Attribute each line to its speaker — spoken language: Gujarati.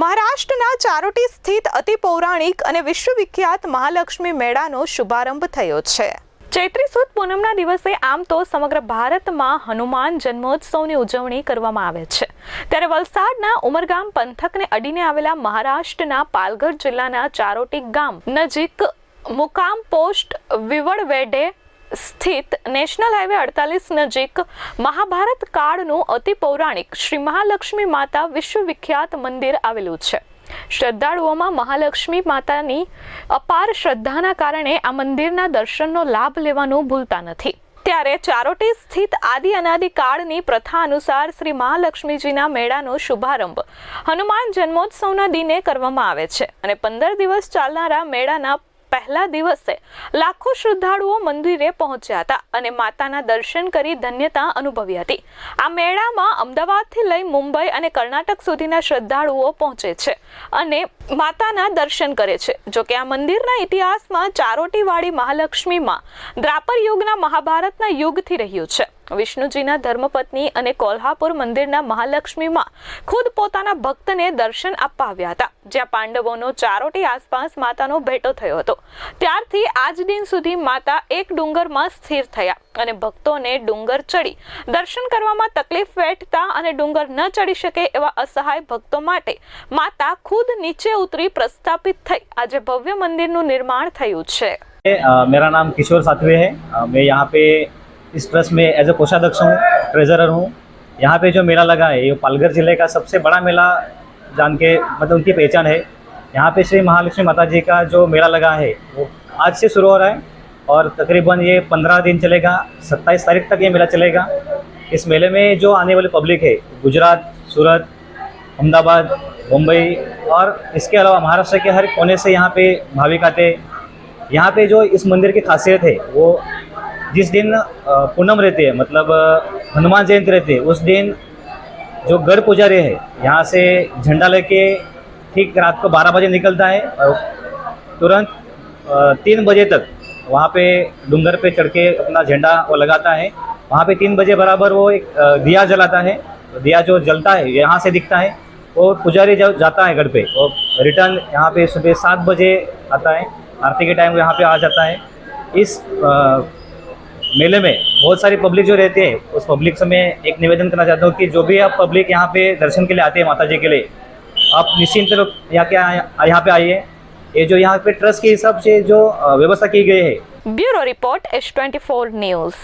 Speaker 1: મહારાષ્ટ્રના ચારોટી સ્થિત અતિ પૌરાણિક અને વિશ્વવિખ્યાત મહાલક્ષ્મી મેળાનો શુભારંભ થયો છે. ચૈત્રી સુદ પૂનમના દિવસે આમ તો સમગ્ર ભારતમાં હનુમાન જન્મોત્સવની ઉજવણી કરવામાં આવે છે. ત્યારે વલસાડના ઉમરગામ પંથકને અડીને આવેલા મહારાષ્ટ્રના પાલઘર જિલ્લાના ચારોટી ગામ નજીક મુકામ પોસ્ટ વિવળવેડે સ્થિત નેશનલ હાઈવે અડતાલીસ નજીક મહાભારત કાળનું અતિ પૌરાણિક શ્રી મહાલક્ષ્મી માતા વિશ્વવિખ્યાત મંદિર આવેલું છે. શ્રદ્ધાળુઓમાં મહાલક્ષ્મી માતાની અપાર શ્રદ્ધાના કારણે આ મંદિરના દર્શનનો લાભ લેવાનું ભૂલતા નથી. ત્યારે ચારોટી સ્થિત આદિ અનાદિ કાળની પ્રથા અનુસાર શ્રી મહાલક્ષ્મીજીના મેળાનો શુભારંભ હનુમાન જન્મોત્સવના દિને કરવામાં આવે છે અને પંદર દિવસ ચાલનારા મેળાના પહેલા દિવસે લાખો શ્રદ્ધાળુઓ મંદિરે પહોંચ્યા હતા અને માતાના દર્શન કરી ધન્યતા અનુભવી હતી. આ મેળામાં અમદાવાદથી લઈ મુંબઈ અને કર્ણાટક સુધીના શ્રદ્ધાળુઓ પહોંચે છે અને માતાના દર્શન કરે છે. જોકે આ મંદિરના ઇતિહાસમાં ચારોટીવાળી મહાલક્ષ્મીમાં દ્રાપર યુગના મહાભારતના યુગથી રહ્યું છે. વિષ્ણુજીના ધર્મપત્ની અને કોલ્હાપુર મંદિરના મહાલક્ષ્મીમાં ખુદ પોતાના ભક્તને દર્શન આપવા આવ્યા હતા જ્યાં પાંડવોનો ચારોટી આસપાસ માતાનો ભેટો થયો હતો ત્યારથી આજ દિન સુધી માતા એક ડુંગરમાં સ્થિર થયા અને ભક્તોને ડુંગર ચડી દર્શન કરવામાં તકલીફ વેઠતા અને ડુંગર ન ચડી શકે એવા અસહાય ભક્તો માટે માતા ખુદ નીચે ઉતરી પ્રસ્થાપિત થઈ આજે ભવ્ય મંદિરનું નિર્માણ થયું છે
Speaker 2: अ, मेरा नाम किशोर सातवे है अ, मैं यहाँ पे इस ट्रस्ट में एज ए कोषाध्यक्ष हूँ ट्रेजरर हूँ। यहाँ पे जो मेला लगा है, ये पालघर ज़िले का सबसे बड़ा मेला जान के मतलब उनकी पहचान है। यहाँ पे श्री महालक्ष्मी माता जी का जो मेला लगा है, वो आज से शुरू हो रहा है और तकरीबन ये पंद्रह दिन चलेगा, सत्ताईस तारीख तक ये मेला चलेगा। इस मेले में जो आने वाली पब्लिक है, गुजरात, सूरत, अहमदाबाद, मुंबई और इसके अलावा महाराष्ट्र के हर कोने से यहाँ पे भाविक आते यहाँ पे जो इस मंदिर की खासियत है, वो जिस दिन पूनम रहती है मतलब हनुमान जयंती रहती है उस दिन जो गढ़ पुजारी है यहाँ से झंडा लेके ठीक रात को 12 बजे निकलता है और तुरंत तीन बजे तक वहाँ पे डूंगर पे चढ़ के अपना झंडा वो लगाता है। वहाँ पे तीन बजे बराबर वो एक दिया जलाता है। दिया जो जलता है यहाँ से दिखता है वो पुजारी जब जाता है गढ़ पे और रिटर्न यहाँ पे सुबह सात बजे आता है। आरती के टाइम यहाँ पे आ जाता है। इस अ, मेले में बहुत सारी पब्लिक जो रहती है, उस पब्लिक से मैं एक निवेदन करना चाहता हूँ कि जो भी आप पब्लिक यहाँ पे दर्शन के लिए आते हैं माता जी के लिए, आप निश्चिंत यहाँ के यहाँ पे आइए। ये जो यहाँ पे ट्रस्ट के हिसाब से जो व्यवस्था की गई है।
Speaker 1: Bureau report S twenty news.